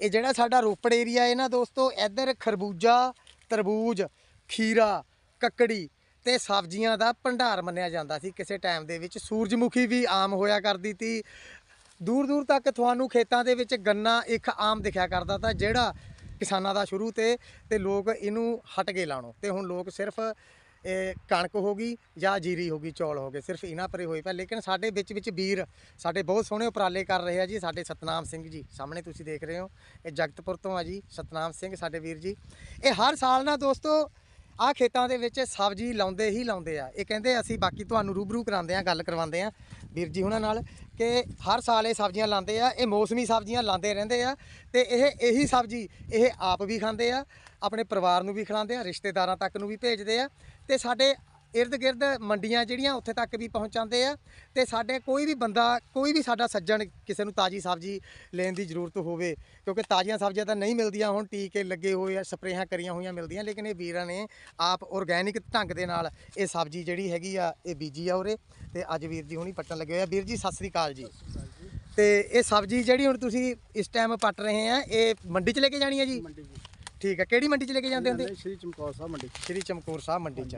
ਇਹ ਜਿਹੜਾ ਸਾਡਾ ਰੋਪੜ ਏਰੀਆ ਹੈ ਨਾ ਦੋਸਤੋ, ਇੱਧਰ ਖਰਬੂਜਾ, ਤਰਬੂਜ, ਖੀਰਾ, ਕੱਕੜੀ ਤੇ ਸਬਜ਼ੀਆਂ ਦਾ ਭੰਡਾਰ ਮੰਨਿਆ ਜਾਂਦਾ ਸੀ। ਕਿਸੇ ਟਾਈਮ ਦੇ ਵਿੱਚ ਸੂਰਜਮੁਖੀ ਵੀ ਆਮ ਹੋਇਆ ਕਰਦੀ ਸੀ ਦੂਰ ਦੂਰ ਤੱਕ ਤੁਹਾਨੂੰ ਖੇਤਾਂ ਦੇ ਵਿੱਚ ਗੰਨਾ ਇੱਕ ਆਮ ਦਿਖਿਆ ਕਰਦਾ ਤਾਂ ਜਿਹੜਾ ਕਿਸਾਨਾਂ ਦਾ ਸ਼ੁਰੂ ਤੇ ਤੇ ਲੋਕ ਇਹਨੂੰ ਹਟ ਕੇ ਲਾਣੋ। ਤੇ ਹੁਣ ਲੋਕ ਸਿਰਫ ਕਣਕ ਹੋ ਗਈ ਜਾਂ ਜੀਰੀ ਹੋ ਗਈ, ਚੌਲ ਹੋ ਗਏ, ਸਿਰਫ ਇਹਨਾਂ ਪਰੇ ਹੋਏ ਪਿਆ ਲੇਕਿਨ ਸਾਡੇ ਵਿੱਚ ਵਿੱਚ ਵੀਰ, ਸਾਡੇ ਬਹੁਤ ਸੋਹਣੇ ਉਪਰਾਲੇ ਕਰ ਰਹੇ ਆ ਜੀ, ਸਾਡੇ ਸਤਨਾਮ ਸਿੰਘ ਜੀ। ਸਾਹਮਣੇ ਤੁਸੀਂ ਦੇਖ ਰਹੇ ਹੋ, ਇਹ ਜਗਤਪੁਰ ਤੋਂ ਆ ਜੀ, ਸਤਨਾਮ ਸਿੰਘ, ਸਾਡੇ ਵੀਰ ਜੀ। ਇਹ ਹਰ ਸਾਲ ਨਾ ਦੋਸਤੋ, ਆ ਖੇਤਾਂ ਦੇ ਵਿੱਚ ਸਬਜ਼ੀ ਲਾਉਂਦੇ ਹੀ ਲਾਉਂਦੇ ਆ। ਇਹ ਕਹਿੰਦੇ ਅਸੀਂ ਬਾਕੀ ਤੁਹਾਨੂੰ ਰੂਬਰੂ ਕਰਾਉਂਦੇ ਆ, ਗੱਲ ਕਰਵਾਉਂਦੇ ਆ, ਵੀਰ ਜੀ ਉਹਨਾਂ ਨਾਲ, ਕਿ ਹਰ ਸਾਲ ਇਹ ਸਬਜ਼ੀਆਂ ਲਾਉਂਦੇ ਆ, ਇਹ ਮੌਸਮੀ ਸਬਜ਼ੀਆਂ ਲਾਉਂਦੇ ਰਹਿੰਦੇ ਆ, ਤੇ ਇਹ ਇਹੀ ਸਬਜ਼ੀ ਇਹ ਆਪ ਵੀ ਖਾਂਦੇ ਆ, ਆਪਣੇ ਪਰਿਵਾਰ ਨੂੰ ਵੀ ਖਿਲਾਉਂਦੇ ਆ, ਰਿਸ਼ਤੇਦਾਰਾਂ ਤੱਕ ਨੂੰ ਵੀ ਭੇਜਦੇ ਆ ਤੇ ਸਾਡੇ ਇਰਦ ਗਿਰਦ ਮੰਡੀਆਂ ਜਿਹੜੀਆਂ ਉੱਥੇ ਤੱਕ ਵੀ ਪਹੁੰਚਾਉਂਦੇ ਆ ਤੇ ਸਾਡੇ ਕੋਈ ਵੀ ਬੰਦਾ, ਕੋਈ ਵੀ ਸਾਡਾ ਸੱਜਣ ਕਿਸੇ ਨੂੰ ਤਾਜੀ ਸਬਜ਼ੀ ਲੈਣ ਦੀ ਜ਼ਰੂਰਤ ਹੋਵੇ, ਕਿਉਂਕਿ ਤਾਜ਼ੀਆਂ ਸਬਜ਼ੀਆਂ ਤਾਂ ਨਹੀਂ ਮਿਲਦੀਆਂ, ਹੁਣ ਟੀਕੇ ਲੱਗੇ ਹੋਏ ਆ, ਸਪਰੇਹਾਂ ਕਰੀਆਂ ਹੋਈਆਂ ਮਿਲਦੀਆਂ, ਲੇਕਿਨ ਇਹ ਵੀਰਾਂ ਨੇ ਆਪ ਆਰਗੈਨਿਕ ਢੰਗ ਦੇ ਨਾਲ ਇਹ ਸਬਜ਼ੀ ਜਿਹੜੀ ਹੈਗੀ ਆ, ਇਹ ਬੀਜੀ ਆ ਉਰੇ, ਤੇ ਅੱਜ ਵੀਰ ਜੀ ਹੁਣੀ ਪੱਟਣ ਲੱਗੇ ਹੋਏ ਆ। ਵੀਰ ਜੀ, ਸਤਿ ਸ੍ਰੀ ਅਕਾਲ ਜੀ। ਤੇ ਇਹ ਸਬਜ਼ੀ ਜਿਹੜੀ ਹੁਣ ਤੁਸੀਂ ਇਸ ਟਾਈਮ ਪੱਟ ਰਹੇ ਆ, ਇਹ ਮੰਡੀ 'ਚ ਲੈ ਕੇ ਜਾਣੀ ਹੈ ਜੀ? ਜੀ ਠੀਕ ਹੈ ਕਿਹੜੀ ਮੰਡੀ 'ਚ ਲੈ ਕੇ ਜਾਂਦੇ ਹੁੰਦੇ? ਸ਼੍ਰੀ ਚਮਕੌਰ ਸਾਹਿਬ ਮੰਡੀ ਸ਼੍ਰੀ ਚਮਕੌਰ ਸਾਹਿਬ ਮੰਡੀ 'ਚ।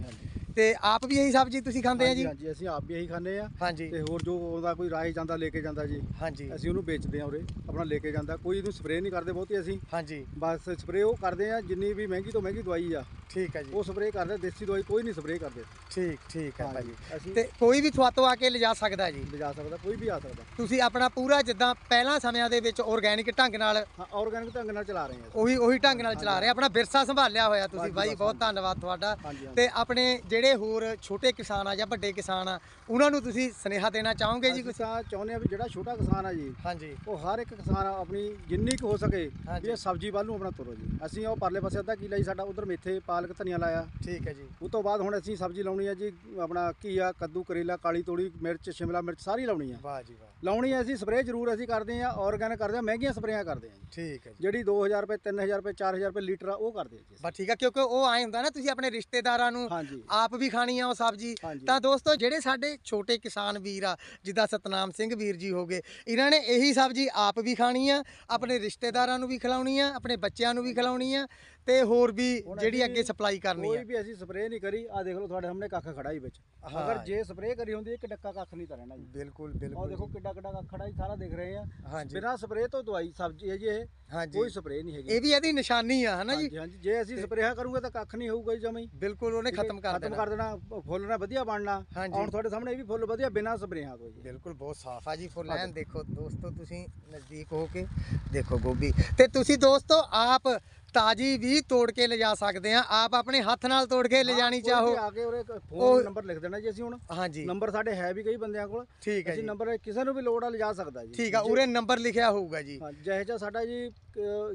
ਤੇ ਆਪ ਵੀ ਇਹੀ ਸਬਜ਼ੀ ਤੁਸੀਂ ਖਾਂਦੇ ਆ ਜੀ? ਹਾਂਜੀ ਅਸੀਂ ਆਪ ਵੀ ਇਹੀ ਖਾਂਦੇ ਆ। ਹਾਂਜੀ। ਤੇ ਹੋਰ ਜੋ ਉਹਦਾ ਕੋਈ ਰਾਹ ਜਾਂਦਾ ਲੈ ਕੇ ਜਾਂਦਾ ਜੀ। ਹਾਂਜੀ। ਅਸੀਂ ਉਹਨੂੰ ਵੇਚਦੇ ਆ ਉਰੇ ਆਪਣਾ ਲੈ ਕੇ ਜਾਂਦਾ। ਕੋਈ ਇਹਨੂੰ ਸਪਰੇਅ ਨਹੀਂ ਕਰਦੇ ਬਹੁਤੀ ਅਸੀਂ। ਹਾਂਜੀ। ਬਸ ਸਪਰੇਅ ਉਹ ਕਰਦੇ ਆ ਜਿੰਨੀ ਵੀ ਮਹਿੰਗੀ ਤੋਂ ਮਹਿੰਗੀ ਦਵਾਈ ਆ। ਠੀਕ ਹੈ ਜੀ। ਉਹ ਸਪਰੇਅ ਕਰਦੇ ਦੇਸੀ ਦਵਾਈ ਕੋਈ ਨਹੀਂ ਸਪਰੇਅ ਕਰਦੇ। ਠੀਕ ਠੀਕ ਹੈ ਭਾਜੀ ਅਸੀਂ- ਤੇ ਕੋਈ ਵੀ ਤੁਹਾਤੋਂ ਆ ਕੇ ਲਿਜਾ ਸਕਦਾ ਜੀ? ਲਿਜਾ ਸਕਦਾ ਕੋਈ ਵੀ ਆ ਸਕਦਾ। ਤੁਸੀਂ ਆਪਣਾ ਪੂਰਾ ਜਿੱਦਾਂ ਪਹਿਲਾਂ ਸਮਿਆਂ ਦੇ ਵਿੱਚ ਆਰਗੈਨਿਕ ਢੰਗ ਨਾਲ ਹਾਂ ਆਰਗੈਨਿਕ ਢੰਗ ਨਾਲ ਚਲਾ ਰਹੇ ਆ ਉਹੀ ਉਹੀ ਢੰਗ ਨਾਲ ਚਲਾ ਰਹੇ ਆਪਣਾ ਵਿਰਸਾ ਸੰਭਾਲਿਆ ਹੋਇਆ ਤੁਸੀਂ ਬਾਈ ਬਹੁਤ ਧੰਨਵਾਦ ਤੁਹਾਡਾ। ਤੇ ਆਪਣੇ ਜਿਹੜੇ ਹੋਰ ਛੋਟੇ ਕਿਸਾਨ ਆ ਜਾਂ ਵੱਡੇ ਕਿਸਾਨ ਆ ਉਹਨਾਂ ਨੂੰ ਤੁਸੀਂ ਸੁਨੇਹਾ ਦੇਣਾ ਚਾਹੋਗੇ ਜੀ ਤਾਂ ਚਾਹੁੰਦੇ ਆ ਵੀ ਜਿਹੜਾ ਛੋਟਾ ਕਿਸਾਨ ਆ ਜੀ ਹਾਂਜੀ ਉਹ ਹਰ ਇੱਕ ਕਿਸਾਨ ਆਪਣੀ ਜਿੰਨੀ ਕੁ ਹੋ ਸਕੇ ਇਹ ਸਬਜ਼ੀ ਵੱਲ ਨੂੰ ਆਪਣਾ ਤੁਰੋ ਜੀ। ਅਸੀਂ ਉਹ ਪਰਲੇ ਪਾਸੇ ਅੱਧਾ ਕਿਲਾ ਜੀ ਸਾਡਾ ਉਧਰ ਮੇਥੇ ਪਾਲਕ ਧਨੀਆ ਲਾਇਆ। ਠੀਕ ਹੈ ਜੀ। ਉਸ ਤੋਂ ਬਾਅਦ ਹੁਣ ਅਸੀਂ ਸਬਜ਼ੀ ਲਾਉਣੀ ਆ ਜੀ ਆਪਣਾ ਘੀਆ ਕੱਦੂ ਕਰੇਲਾ ਕਾਲੀ ਤੋੜੀ ਮਿਰਚ ਸ਼ਿਮਲਾ ਮਿਰਚ ਸਾਰੀ ਲਾਉਣੀ ਆ ਵਾਹ ਜੀ ਵਾਹ। ਲਾਉਣੀ ਆ ਅਸੀਂ ਸਪਰੇਅ ਜ਼ਰੂਰ ਅਸੀਂ ਕਰਦੇ ਆ ਆਰਗੈਨਿਕ ਕਰਦੇ ਆ ਮਹਿੰਗੀਆਂ ਸਪਰੇਆਂ ਕਰਦੇ ਆ ਜੀ। ਠੀਕ ਹੈ ਜੀ। ਜਿਹੜੀ 2000 ਰੁਪਏ 3000 ਰੁਪਏ 4000 ਰੁਪਏ ਲੀਟਰ ਆ ਉਹ ਕਰਦੇ ਆ ਜੀ। ਬਸ ਠੀਕ ਹੈ ਕਿਉਂਕਿ ਉਹ ਆਏ ਹੁੰਦਾ ਨਾ ਤੁਸੀਂ ਆਪਣੇ ਰਿਸ਼ਤੇਦਾਰਾਂ ਨੂੰ ਆਪ ਵੀ ਖਾਣੀ ਆ ਉਹ ਸਬਜ਼ੀ। ਤਾਂ ਦੋਸਤੋ ਜਿਹੜੇ ਸਾਡੇ ਛੋਟੇ ਕਿਸਾਨ ਵੀਰ ਆ ਜਿੱਦਾਂ ਸਤਨਾਮ ਸਿੰਘ ਵੀਰ ਜੀ ਹੋਗੇ ਇਹਨਾਂ ਨੇ ਇਹੀ ਸਬਜ਼ੀ ਆਪ ਵੀ ਖਾਣੀ ਆ ਆਪਣੇ ਰਿਸ਼ਤੇਦਾਰਾਂ ਨੂੰ ਵੀ ਖਿਲਾਉਣੀ ਆ ਆਪਣੇ ਬੱਚਿਆਂ ਨੂੰ ਵੀ ਖਿਲਾਉਣੀ ਆ ਤੇ ਹੋਰ ਵੀ ਜਿਹੜੀ ਅੱਗੇ ਸਪਲਾਈ ਕਰਨੀ ਕੋਈ ਵੀ ਅਸੀਂ ਸਪਰੇਅ ਨਹੀਂ ਕਰੀ ਆ ਦੇਖ ਲਓ ਤੁਹਾਡੇ ਸਾਹਮਣੇ ਕੱਖ ਖੜਾ ਹੀ ਵਿੱਚ ਹਾਂ। ਅਗਰ ਜੇ ਸਪਰੇਅ ਕਰੀ ਹੁੰਦੀ ਇੱਕ ਡੱਕਾ ਕੱਖ ਨਹੀਂ ਤਾਂ ਰਹਿਣਾ ਜੀ। ਬਿਲਕੁਲ ਬਿਲਕੁਲ ਦੇਖੋ ਕਿੱਡਾ ਕਿੱਡਾ ਕੱਖ ਖੜਾ ਜੀ ਸਾਰਾ ਦੇਖ ਰਹੇ ਆ। ਹਾਂਜੀ। ਬਿਨਾਂ ਸਪਰੇਅ ਤੋਂ ਦਵਾਈ ਸਬਜ਼ੀ ਹੈ ਜੀ ਇਹ ਹਾਂਜੀ। ਕੋਈ ਸਪਰੇਅ ਨਹੀਂ ਹੈਗੀ। ਇਹ ਵੀ ਇਹਦੀ ਨਿਸ਼ਾਨੀ ਆ ਹਨਾ ਜੀ? ਹਾਂਜੀ ਹਾਂਜੀ। ਜੇ ਅਸੀਂ ਸਪਰੇਅ ਕਰੂਗੇ ਤਾਂ ਕੱਖ ਨਹੀਂ ਹੋਊਗਾ ਜੀ ਜਮਾਂ। ਬਿਲਕੁਲ ਉਹਨੇ ਖਤਮ ਕਰ ਖਤਮ ਦੇਣਾ। ਕਰ ਦੇਣਾ ਫੁੱਲ ਨਾ ਵਧੀਆ ਬਣਨਾ। ਹਾਂਜੀ। ਹੁਣ ਤੁਹਾਡੇ ਸਾਹਮਣੇ ਇਹ ਵੀ ਫੁੱਲ ਵਧੀਆ ਬਿਨਾਂ ਸਪਰੇਆਂ ਤੋਂ ਜੀ। ਬਿਲਕੁਲ ਬਹੁਤ ਸਾਫ਼ ਆ ਜੀ ਫੁੱਲ ਐਨ ਦੇਖੋ ਦੋਸਤੋ ਤੁਸੀਂ ਨਜ਼ਦੀਕ ਹੋ ਕੇ ਦੇਖੋ ਗੋਭੀ। ਤੇ ਤੁਸੀਂ ਦੋਸਤੋ ਆਪ ਤਾਜੀ ਵੀ ਤੋੜ ਕੇ ਲਿਜਾ ਸਕਦੇ ਆ ਆਪ ਆਪਣੇ ਹੱਥ ਨਾਲ ਤੋੜ ਕੇ ਲਿਜਾਣੀ ਚਾਹੋ। ਆ ਕੇ ਉਹਰੇ ਉਹ- ਫੋਨ ਨੰਬਰ ਲਿਖ ਦੇਣਾ ਜੀ ਅਸੀਂ ਹੁਣ। ਹਾਂਜੀ। ਨੰਬਰ ਸਾਡੇ ਹੈ ਵੀ ਕਈ ਬੰਦਿਆਂ ਕੋਲ। ਠੀਕ ਹੈ ਜੀ। ਨੰਬਰ ਕਿਸੇ ਨੂੰ ਵੀ ਲੋੜ ਆ ਲਿਜਾ ਸਕਦਾ ਜੀ। ਠੀਕ ਆ ਉਰੇ ਨੰਬਰ ਲਿਖਿਆ ਹੋਊਗਾ ਜੀ। ਹਾਂ ਜਿਹੇ ਜਿਹਾ ਸਾਡਾ ਜੀ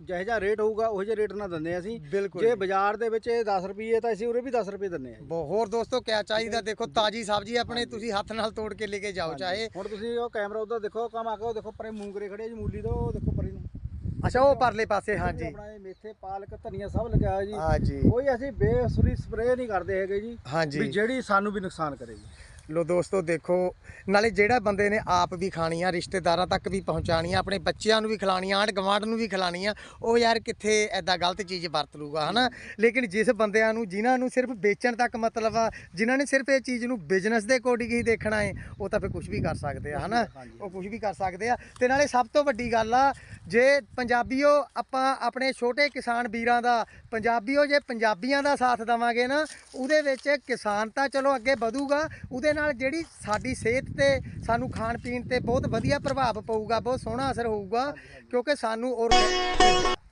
ਜਿਹੇ ਜਿਹਾ ਰੇਟ ਹੋਊਗਾ ਉਹ ਜਿਹੇ ਰੇਟ ਨਾਲ ਦਿੰਦੇ ਆ ਅਸੀਂ। ਜੇ ਜੀ। ਬਾਜ਼ਾਰ ਦੇ ਵਿੱਚ ਇਹ 10 ਰੁਪਏ ਤਾਂ ਅਸੀਂ ਉਰੇ ਵੀ 10 ਰੁਪਏ ਦਿੰਦੇ ਆ ਜੀ। ਹੋਰ ਦੋਸਤੋ ਕਿਆ ਚਾਹੀਦਾ? ਦੇਖੋ ਤਾਜੀ ਸਬਜ਼ੀ ਆਪਣੇ ਤੁਸੀਂ ਹੱਥ ਨਾਲ ਤੋੜ ਕੇ ਲੈ ਕੇ ਜਾਓ ਚਾਹੇ ਹੁਣ ਤੁਸੀਂ ਉਹ ਕੈਮਰਾ ਉਧਰ ਦੇਖੋ ਕੰਮ ਆ ਕੇ ਉਹ ਦੇਖੋ ਪਰੇ ਮੂੰਗਰੇ ਖੜੇ ਜੀ ਮੂਲੀ ਤੋਂ ਉਹ ਦੇਖੋ ਪਰੇ ਨੂੰ। ਅੱਛਾ ਉਹ ਪਰਲੇ ਪਾਸੇ ਹਾਂਜੀ। ਆਪਣਾ ਇਹ ਮੇਥੇ ਪਾਲਕ ਧਨੀਆ ਸਭ ਲੱਗਿਆ ਹੋਇਆ ਜੀ। ਹਾਂਜੀ ਕੋਈ ਅਸੀਂ ਬੇਸੁਰੀ ਸਪਰੇਅ ਨਹੀਂ ਕਰਦੇ ਹੈਗੇ ਜੀ ਹਾਂਜੀ ਵੀ ਜਿਹੜੀ ਸਾਨੂੰ ਵੀ ਨੁਕਸਾਨ ਕਰੇ ਜੀ। ਲੋ ਦੋਸਤੋ ਦੇਖੋ ਨਾਲੇ ਜਿਹੜਾ ਬੰਦੇ ਨੇ ਆਪ ਵੀ ਖਾਣੀ ਆ ਰਿਸ਼ਤੇਦਾਰਾਂ ਤੱਕ ਵੀ ਪਹੁੰਚਾਣੀ ਆ ਆਪਣੇ ਬੱਚਿਆਂ ਨੂੰ ਵੀ ਖਿਲਾਣੀ ਆ ਆਂਢ ਗਵਾਂਢ ਨੂੰ ਵੀ ਖਿਲਾਣੀ ਆ ਉਹ ਯਾਰ ਕਿੱਥੇ ਐਦਾਂ ਗਲਤ ਚੀਜ਼ ਵਰਤ ਲੂਗਾ ਹਨਾ? ਲੇਕਿਨ ਜਿਸ ਬੰਦਿਆਂ ਨੂੰ ਜਿਨ੍ਹਾਂ ਨੂੰ ਸਿਰਫ ਵੇਚਣ ਤੱਕ ਮਤਲਬ ਆ ਜਿਨ੍ਹਾਂ ਨੇ ਸਿਰਫ ਇਹ ਚੀਜ਼ ਨੂੰ ਬਿਜ਼ਨਸ ਦੇ ਅਕੋਰਡਿੰਗ ਹੀ ਦੇਖਣਾ ਹੈ ਉਹ ਤਾਂ ਫਿਰ ਕੁਝ ਵੀ ਕਰ ਸਕਦੇ ਆ ਹਨਾ। ਉਹ ਕੁਝ ਵੀ ਕਰ ਸਕਦੇ ਆ। ਤੇ ਨਾਲੇ ਸਭ ਤੋਂ ਵੱਡੀ ਗੱਲ ਆ ਜੇ ਪੰਜਾਬੀਓ ਆਪਾਂ ਆਪਣੇ ਛੋਟੇ ਕਿਸਾਨ ਵੀਰਾਂ ਦਾ ਪੰਜਾਬੀਓ ਜੇ ਪੰਜਾਬੀਆਂ ਦਾ ਸਾਥ ਦੇਵਾਂਗੇ ਨਾ ਉਹਦੇ ਵਿੱਚ ਕਿਸਾਨ ਤਾਂ ਚਲੋ ਅੱਗੇ ਵਧੂਗਾ ਉਹਦੇ ਨਾਲ ਜਿਹੜੀ ਸਾਡੀ ਸਿਹਤ ਤੇ ਸਾਨੂੰ ਖਾਣ ਪੀਣ ਤੇ ਬਹੁਤ ਵਧੀਆ ਪ੍ਰਭਾਵ ਪਊਗਾ ਬਹੁਤ ਸੋਹਣਾ ਅਸਰ ਹੋਊਗਾ ਕਿਉਂਕਿ ਸਾਨੂੰ ਔਰ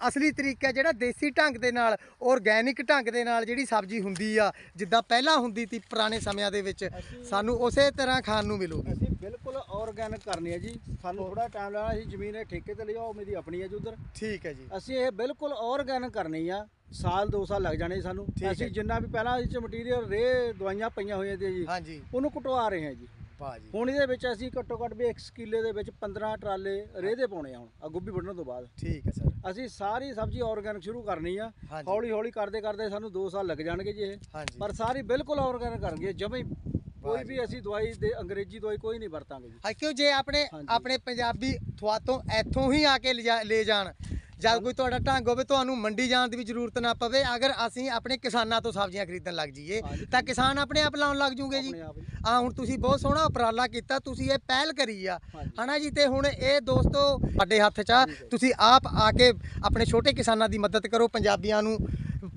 ਅਸਲੀ ਤਰੀਕਾ ਜਿਹੜਾ ਦੇਸੀ ਢੰਗ ਦੇ ਨਾਲ ਆਰਗੈਨਿਕ ਢੰਗ ਦੇ ਨਾਲ ਜਿਹੜੀ ਸਬਜ਼ੀ ਹੁੰਦੀ ਆ ਜਿੱਦਾਂ ਪਹਿਲਾਂ ਹੁੰਦੀ ਸੀ ਪੁਰਾਣੇ ਸਮਿਆਂ ਦੇ ਵਿੱਚ ਸਾਨੂੰ ਉਸੇ ਤਰ੍ਹਾਂ ਖਾਣ ਨੂੰ ਮਿਲੂਗੀ। ਅਸੀਂ ਬਿਲਕੁਲ ਆਰਗੈਨਿਕ ਕਰਨੀ ਹੈ ਜੀ। ਸਾਨੂੰ ਥੋੜਾ ਟਾਈਮ ਲੱਗਣਾ ਅਸੀਂ ਜ਼ਮੀਨ ਠੇਕੇ ਤੇ ਲਈ ਉਹ ਮੇਰੀ ਆਪਣੀ ਹੈ ਜੀ ਉਧਰ। ਠੀਕ ਹੈ ਜੀ। ਅਸੀਂ ਇਹ ਬਿਲਕੁਲ ਆਰਗੈਨਿਕ ਕਰਨੀ ਆ। ਸਾਲ ਦੋ ਸਾਲ ਲੱਗ ਜਾਣੇ ਸਾਨੂੰ। ਠੀਕ ਹੈ। ਅਸੀਂ। ਜਿੰਨਾ ਵੀ ਪਹਿਲਾਂ ਇਹ ਚ ਮਟੀਰੀਅਲ ਰੇ ਦਵਾਈਆਂ ਪਈਆਂ ਹੋਈਆਂ ਤੇ ਜੀ ਹਾਂਜੀ। ਉਹਨੂੰ ਕਟਵਾ ਰਹੇ ਹਾਂ ਜੀ। ਵਾਹ ਜੀ। ਹੁਣ ਇਹਦੇ ਵਿੱਚ ਅਸੀਂ ਘੱਟੋ ਘੱਟ ਵੀ 1 ਕਿੱਲੇ ਦੇ ਵਿੱਚ 15 ਟਰਾਲੇ ਰੇਹ ਦੇ ਪਾਉਣੇ ਆ ਹੁਣ ਆ ਗੋਭੀ ਵੱਢਣ ਤੋਂ ਬਾਅਦ। ਠੀਕ ਹੈ ਸਰ। ਅਸੀਂ ਸਾਰੀ ਸਬਜ਼ੀ ਆਰਗੈਨਿਕ ਸ਼ੁਰੂ ਕਰਨੀ ਆ। ਹਾਂਜੀ। ਹੌਲੀ ਹੌਲੀ ਕਰਦੇ ਕਰਦੇ ਸਾਨੂੰ 2 ਸਾਲ ਲੱਗ ਜਾਣਗੇ ਜੀ ਇਹ। ਹਾਂਜੀ। ਪਰ ਸਾਰੀ ਬਿਲਕੁਲ ਆਰਗੈਨਿਕ ਕਰਨਗੇ ਜਮੇ ਕੋਈ। ਵੀ ਅਸੀਂ ਦਵਾਈ ਦੇ ਅੰਗਰੇਜ਼ੀ ਦਵਾਈ ਕੋਈ ਨਹੀਂ ਵਰਤਾਂਗੇ ਜੀ। ਹਾਂ ਕਿਉਂ ਜੇ ਆਪਣੇ ਹਾਂਜੀ। ਆਪਣੇ ਪੰਜਾਬੀ ਤੁਹਾਤੋਂ ਇੱਥੋਂ ਹੀ ਆ ਕੇ ਲਿਜਾ- ਲੈ ਜਾਣ ਜਦ ਕੋਈ ਤੁਹਾਡਾ ਢੰਗ ਹੋਵੇ ਤੁਹਾਨੂੰ ਮੰਡੀ ਜਾਣ ਦੀ ਵੀ ਜ਼ਰੂਰਤ ਨਾ ਪਵੇ ਅਗਰ ਅਸੀਂ ਆਪਣੇ ਕਿਸਾਨਾਂ ਤੋਂ ਸਬਜ਼ੀਆਂ ਖਰੀਦਣ ਲੱਗ ਜਾਈਏ। ਤਾਂ ਕਿਸਾਨ ਆਪਣੇ ਆਪ ਲਾਉਣ ਲੱਗ ਜੂਗੇ ਜੀ। ਆ ਹੁਣ ਤੁਸੀਂ ਬਹੁਤ ਸੋਹਣਾ ਉਪਰਾਲਾ ਕੀਤਾ ਤੁਸੀਂ ਇਹ ਪਹਿਲ ਕਰੀ ਆ। ਹਨਾ ਜੀ ਤੇ ਹੁਣ ਇਹ ਦੋਸਤੋ ਸਾਡੇ ਹੱਥ 'ਚ ਆ ਤੁਸੀਂ ਆਪ ਆ ਕੇ ਆਪਣੇ ਛੋਟੇ ਕਿਸਾਨਾਂ ਦੀ ਮਦਦ ਕਰੋ ਪੰਜਾਬੀਆਂ ਨੂੰ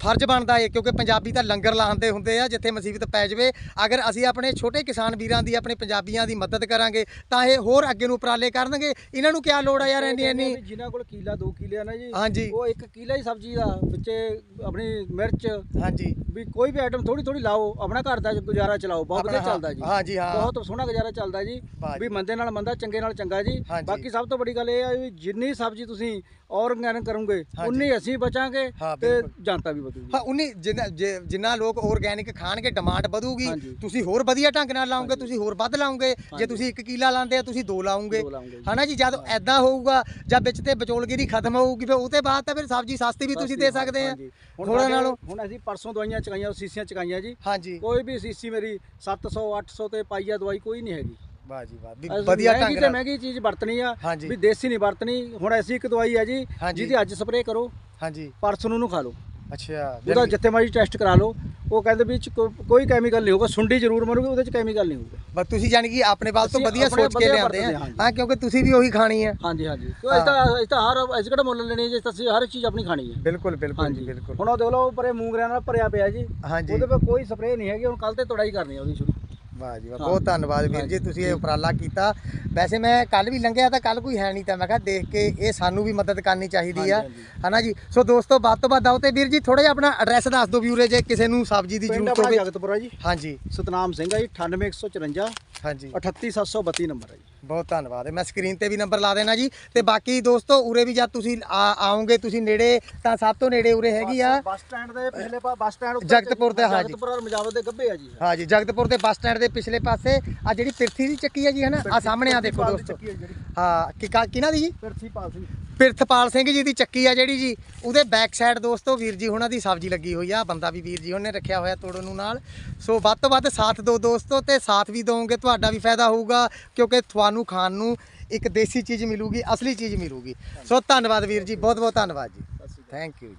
ਫਰਜ਼ ਬਣਦਾ ਹੈ ਕਿਉਂਕਿ ਪੰਜਾਬੀ ਤਾਂ ਲੰਗਰ ਲਾਉਂਦੇ ਹੁੰਦੇ ਆ ਜਿੱਥੇ ਮੁਸੀਬਤ ਪੈ ਜਾਵੇ ਅਗਰ ਅਸੀਂ ਆਪਣੇ ਛੋਟੇ ਕਿਸਾਨ ਵੀਰਾਂ ਦੀ ਆਪਣੇ ਪੰਜਾਬੀਆਂ ਦੀ ਮਦਦ ਕਰਾਂਗੇ ਤਾਂ ਇਹ ਹੋਰ ਅੱਗੇ ਨੂੰ ਉਪਰਾਲੇ ਕਰਨਗੇ ਇਹਨਾਂ ਨੂੰ ਕੀ ਲੋੜ ਆ ਯਾਰ ਇੰਨੀ ਇੰਨੀ ਜਿਨ੍ਹਾਂ ਕੋਲ ਕਿੱਲਾ ਦੋ ਕਿੱਲੇ ਆ ਨਾ ਜੀ ਹਾਂਜੀ ਉਹ ਇੱਕ ਕਿੱਲਾ ਹੀ ਸਬਜ਼ੀ ਦਾ ਵਿੱਚੇ ਆਪਣੀ ਮਿਰਚ ਹਾਂਜੀ ਵੀ ਕੋਈ ਵੀ ਆਈਟਮ ਥੋੜੀ ਥੋੜੀ ਲਾਓ ਆਪਣਾ ਘਰ ਦਾ ਗੁਜ਼ਾਰਾ ਚਲਾਓ ਬਹੁਤ ਵਧੀਆ ਚੱਲਦਾ ਜੀ ਹਾਂਜੀ ਹਾਂ ਬਹੁਤ ਸੋਹਣਾ ਗੁਜ਼ਾਰਾ ਚੱਲਦਾ ਜੀ। ਵੀ ਮੰਦੇ ਨਾਲ ਮੰਦਾ ਚੰਗੇ ਨਾਲ ਚੰਗਾ ਜੀ। ਬਾਕੀ ਸਭ ਤੋਂ ਵੱਡੀ ਗੱਲ ਇਹ ਆ ਵੀ ਜਿੰਨੀ ਸਬਜ਼ੀ ਤੁਸੀਂ ਆਰਗੈਨਿਕ ਕਰੋਗੇ। ਉਨੀ ਅਸੀਂ ਬਚਾਂਗੇ ਤੇ। ਜਨਤਾ ਵੀ ਵਧੂਗੀ ਹਾਂ ਉਨੀ ਜਿੰਨਾ ਜੇ- ਜਿੰਨਾ ਲੋਕ ਆਰਗੈਨਿਕ ਖਾਣਗੇ ਡਿਮਾਂਡ ਵਧੂਗੀ ਹਾਂਜੀ। ਤੁਸੀਂ ਹੋਰ ਵਧੀਆ ਢੰਗ ਨਾਲ ਲਾਉਂਗੇ ਤੁਸੀਂ ਹੋਰ ਵੱਧ ਲਾਉਂਗੇ ਜੇ। ਤੁਸੀਂ 1 ਕਿੱਲਾ ਲਾਉਂਦੇ ਆ ਤੁਸੀਂ 2 ਲਾਉਂਗੇ ਦੋ ਲਾਉਂਗੇ ਜੀ। ਹਨਾ ਜੀ ਜਦ ਐਦਾਂ ਹੋਊਗਾ ਜਾਂ ਵਿੱਚ ਤੇ ਵਿਚੋਲਗਿਰੀ ਖਤਮ ਹੋਊਗੀ ਫਿਰ ਉਹਦੇ ਬਾਅਦ ਤਾਂ ਫਿਰ ਸਬਜ਼ੀ ਸਸਤੀ ਵੀ ਤੁਸੀਂ ਦੇ ਸਕਦੇ ਆ ਹਾਂਜੀ। ਹੁਣ ਥੋੜਾ ਸਾਡੇ- ਨਾਲੋਂ ਹੁਣ ਅਸੀਂ ਪਰਸੋਂ ਦਵਾਈਆਂ ਚਕਾਈਆਂ ਸੀਸੀਆਂ ਚਕਾਈਆਂ ਜੀ ਹਾਂਜੀ ਕੋਈ ਵੀ ਸੀਸੀ ਮੇਰੀ 700 800 ਤੇ ਪਾਈਆ ਦਵਾਈ ਕੋਈ ਨਹੀਂ ਹੈਗੀ ਵਾਹ ਜੀ ਵਾਹ ਵੀ ਅਸੀਂ ਵਧੀਆ ਮਹਿੰਗੀ ਢੰਗ ਤੇ ਨਾਲ ਮਹਿੰਗੀ ਚੀਜ਼ ਵਰਤਣੀ ਆ ਹਾਂਜੀ। ਵੀ ਦੇਸੀ ਨਹੀਂ ਵਰਤਣੀ ਹੁਣ ਐਸੀ ਇੱਕ ਦਵਾਈ ਆ ਜੀ ਹਾਂਜੀ। ਜਿਹਦੀ ਅੱਜ ਸਪਰੇਅ ਕਰੋ ਹਾਂਜੀ ਪਰਸੋਂ ਨੂੰ ਉਹਨੂੰ ਖਾ ਲਓ ਅੱਛਾ ਉਹਦਾ ਜਿੱਥੇ ਮਰਜ਼ੀ ਟੈਸਟ ਕਰਾ ਲਓ। ਉਹ ਕਹਿੰਦੇ ਵੀ ਇਹ 'ਚ ਕੋ- ਕੋਈ ਕੈਮੀਕਲ ਨਹੀਂ ਹੋਊਗਾ ਸੁੰਡੀ ਜ਼ਰੂਰ ਮਰੂਗੀ ਉਹਦੇ ਚ ਕੈਮੀਕਲ ਨਹੀਂ ਹੋਊਗਾ। ਬਸ ਤੁਸੀਂ ਜਾਨੀ ਕਿ ਆਪਣੇ ਵੱਲ ਤੋਂ ਅਸੀਂ ਵਧੀਆ ਆਪਣੇ ਸੋਚ ਕੇ ਵਧੀਆ ਲਿਆਉਂਦੇ ਵਰਤਦੇ ਆ। ਹਾਂ। ਹਾਂ ਕਿਉਂਕਿ ਤੁਸੀਂ ਵੀ ਉਹੀ ਖਾਣੀ ਆ। ਹਾਂਜੀ ਹਾਂਜੀ। ਕਿਉਂ ਅਸੀਂ ਤਾਂ ਅਸੀਂ ਤਾਂ ਹਰ ਅਸੀਂ ਕਿਹੜਾ ਮੁੱਲ ਲੈਣੀ ਹੈ ਜੀ ਅਸੀਂ ਹਰ ਚੀਜ਼ ਆਪਣੀ ਖਾਣੀ ਹੈ ਬਿਲਕੁਲ ਬਿਲਕੁਲ ਜੀ ਹਾਂਜੀ। ਬਿਲਕੁਲ। ਹੁਣ ਉਹ ਦੇਖ ਲਓ ਪਰੇ ਮੂੰਗਰਿਆਂ ਨਾਲ ਭਰਿਆ ਪਿਆ ਜੀ। ਹਾਂਜੀ। ਉਹਦੇ ਕੋਈ ਸਪਰੇਅ ਨਹੀਂ ਹੈਗੀ ਹੁਣ ਕੱਲ ਤੇ ਤੁੜਾਈ ਕਰਨੀ ਹੈ ਉਹਦੀ ਸ਼ੁਰੂ। ਵਾਹ ਜੀ ਵਾਹ। ਬਹੁਤ ਧੰਨਵਾਦ ਵੀਰ ਜੀ। ਤੁਸੀਂ ਇਹ ਉਪਰਾਲਾ ਕੀਤਾ। ਵੈਸੇ ਮੈਂ ਕੱਲ ਵੀ ਲੰਘਿਆ ਤਾਂ ਕੱਲ ਕੋਈ ਹੈ ਨਹੀਂ ਤਾਂ ਮੈਂ ਕਿਹਾ ਦੇਖ ਕੇ ਇਹ ਸਾਨੂੰ ਵੀ ਮਦਦ ਕਰਨੀ ਚਾਹੀਦੀ ਆ। ਹਨਾ ਜੀ? ਸੋ ਦੋਸਤੋ ਵੱਧ ਤੋਂ ਵੱਧ ਆਓ ਤੇ ਵੀਰ ਜੀ ਥੋੜਾ ਜਿਹਾ ਆਪਣਾ ਐਡਰੈਸ ਦੱਸ ਦਿਓ ਵੀਰੇ ਜੇ ਕਿਸੇ ਨੂੰ ਸਬਜ਼ੀ ਦੀ ਜ਼ਰੂਰਤ ਹੋਵੇ। ਜਗਤਪੁਰਾ ਜੀ। ਹਾਂਜੀ। ਸਤਨਾਮ ਸਿੰਘ ਆ ਜੀ 98154 ਹਾਂਜੀ। 38732 ਨੰਬਰ ਹੈ ਜੀ। ਬਹੁਤ ਧੰਨਵਾਦ। ਹੈ ਮੈਂ ਸਕਰੀਨ ਤੇ ਵੀ ਨੰਬਰ ਲਾ ਦੇਣਾ ਜੀ। ਤੇ ਬਾਕੀ ਦੋਸਤੋ ਉਰੇ ਵੀ ਜਦ ਤੁਸੀਂ ਆ- ਆਓਗੇ ਤੁਸੀਂ ਨੇੜੇ ਤਾਂ ਸਭ ਤੋਂ ਨੇੜੇ ਉਰੇ ਹੈਗੀ ਆ ਬੱਸ ਸਟੈਂਡ ਦੇ ਪਿਛਲੇ ਬੱਸ ਸਟੈਂਡ ਜਗਤਪੁਰ। ਜਗਤਪੁਰ ਔਰ ਮਜਾਵਤ ਦੇ ਗੱਭੇ ਆ ਜੀ। ਹਾਂਜੀ ਜਗਤਪੁਰ ਦੇ ਬੱਸ ਸਟੈਂਡ ਦੇ ਪਿਛਲੇ ਪਾਸੇ ਆ ਜਿਹੜੀ ਪਿਰਥੀ ਦੀ ਚੱਕੀ ਹੈ ਜੀ ਹਨਾ ਆ ਸਾਹਮਣੇ ਆ ਦੇਖੋ ਦੋਸਤੋ। ਹੈ ਹਾਂ ਕਿ ਕਾ- ਕਿਹਨਾਂ ਦੀ ਜੀ? ਪ੍ਰਿਥੀਪਾਲ ਸਿੰਘ ਪਿਰਥਪਾਲ ਸਿੰਘ ਜੀ ਦੀ ਚੱਕੀ ਆ ਜਿਹੜੀ ਜੀ ਉਹਦੇ ਬੈਕ ਸਾਈਡ ਦੋਸਤੋ ਵੀਰ ਜੀ ਉਹਨਾਂ ਦੀ ਸਬਜ਼ੀ ਲੱਗੀ ਹੋਈ ਆ ਬੰਦਾ ਵੀ ਵੀਰ ਜੀ ਉਹਨੇ ਰੱਖਿਆ ਹੋਇਆ ਤੋੜਨ ਨੂੰ ਨਾਲ। ਸੋ ਵੱਧ ਤੋਂ ਵੱਧ ਸਾਥ ਦਿਓ ਦੋਸਤੋ ਤੇ ਸਾਥ ਵੀ ਦੋਗੇ ਤੁਹਾਡਾ ਵੀ ਫਾਇਦਾ ਹੋਊਗਾ ਕਿਉਂਕਿ ਤੁਹਾਨੂੰ ਖਾਣ ਨੂੰ ਇੱਕ ਦੇਸੀ ਚੀਜ਼ ਮਿਲੂਗੀ ਅਸਲੀ ਚੀਜ਼ ਮਿਲੂਗੀ। ਸੋ ਧੰਨਵਾਦ ਵੀਰ ਜੀ ਬਹੁਤ ਬਹੁਤ ਧੰਨਵਾਦ ਜੀ। Thank you